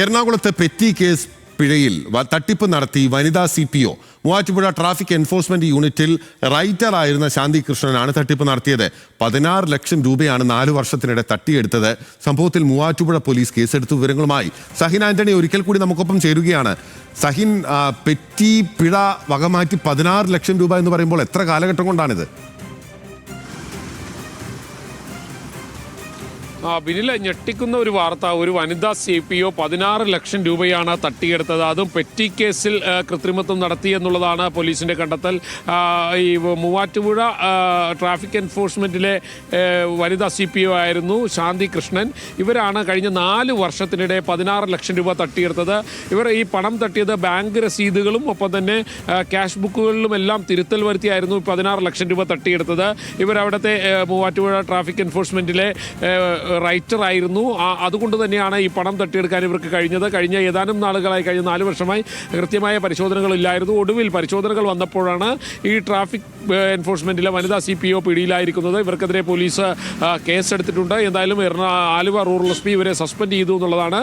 എറണാകുളത്തെ petty case പിഴയിൽ തട്ടിപ്പ് നടത്തി വനിതാ C P O Muvattupuzha traffic enforcement യൂണിറ്റിൽ റൈറ്റർ ആയിരുന്ന ശാന്തി കൃഷ്ണനാണ് തട്ടിപ്പ് നടത്തിയത്. പതിനാറ് ലക്ഷം രൂപയാണ് നാലു വർഷത്തിനിടെ തട്ടിയെടുത്തത്. സംഭവത്തിൽ മൂവാറ്റുപുഴ പോലീസ് കേസെടുത്തു വിവരങ്ങളുമായി. സഹിൻ ആന്റണി ഒരിക്കൽ കൂടി നമുക്കൊപ്പം ചേരുകയാണ്. സഹിൻ പെറ്റി പിഴ വകമാറ്റി പതിനാറ് ലക്ഷം രൂപ എന്ന് പറയുമ്പോൾ എത്ര കാലഘട്ടം കൊണ്ടാണിത്? ബിനില ഞെട്ടിക്കുന്ന ഒരു വാർത്ത. ഒരു വനിതാ സി പി ഒ പതിനാറ് ലക്ഷം രൂപയാണ് തട്ടിയെടുത്തത്. അതും പെറ്റി കേസിൽ കൃത്രിമത്വം നടത്തി എന്നുള്ളതാണ് പോലീസിന്റെ കണ്ടെത്തൽ. ഈ മൂവാറ്റുപുഴ ട്രാഫിക് എൻഫോഴ്സ്മെന്റിലെ വനിതാ സി പി ഒ ആയിരുന്നു ശാന്തി കൃഷ്ണൻ. ഇവരാണ് കഴിഞ്ഞ നാല് വർഷത്തിനിടെ പതിനാറ് ലക്ഷം രൂപ തട്ടിയെടുത്തത്. ഇവർ ഈ പണം തട്ടിയത് ബാങ്ക് രസീതുകളും ഒപ്പം തന്നെ ക്യാഷ് ബുക്കുകളിലും എല്ലാം തിരുത്തൽ വരുത്തിയായിരുന്നു പതിനാറ് ലക്ഷം രൂപ തട്ടിയെടുത്തത്. ഏ, മൂവാറ്റുപുഴ ട്രാഫിക് എൻഫോഴ്സ്മെന്റിലെ റൈറ്റർ ആയിരുന്നു. അതുകൊണ്ട് തന്നെയാണ് ഈ പണം തട്ടിയെടുക്കാൻ ഇവർക്ക് കഴിഞ്ഞത്. കഴിഞ്ഞ ഏതാനും നാളുകളായി കഴിഞ്ഞ നാല് വർഷമായി കൃത്യമായ പരിശോധനകളില്ലായിരുന്നു. ഒടുവിൽ പരിശോധനകൾ വന്നപ്പോഴാണ് ഈ ട്രാഫിക് എൻഫോഴ്സ്മെന്റിലെ വനിതാ സി പി ഒ പിടിയിലായിരിക്കുന്നത്. ഇവർക്കെതിരെ പോലീസ് കേസെടുത്തിട്ടുണ്ട്. എന്തായാലും എറണാ ആലുവ റൂറൽ എസ് പി ഇവരെ സസ്പെൻഡ് ചെയ്തു എന്നുള്ളതാണ്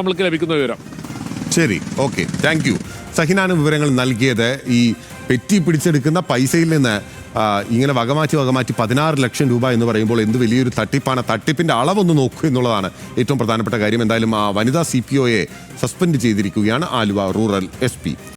നമ്മൾക്ക് ലഭിക്കുന്ന വിവരം. ശരി. ഓക്കെ. താങ്ക് യു സഹിനാണ് വിവരങ്ങൾ നൽകിയത്. ഈ പെറ്റി പിടിച്ചെടുക്കുന്ന പൈസയിൽ നിന്ന് ഇങ്ങനെ വകമാറ്റി വകമാറ്റി പതിനാറ് ലക്ഷം രൂപ എന്ന് പറയുമ്പോൾ എന്ത് വലിയൊരു തട്ടിപ്പാണ്. തട്ടിപ്പിന്റെ അളവൊന്ന് നോക്കൂ എന്നുള്ളതാണ് ഏറ്റവും പ്രധാനപ്പെട്ട കാര്യം. എന്തായാലും ആ വനിതാ സി പി ഒയെ സസ്പെൻഡ് ചെയ്തിരിക്കുകയാണ് ആലുവ റൂറൽ എസ്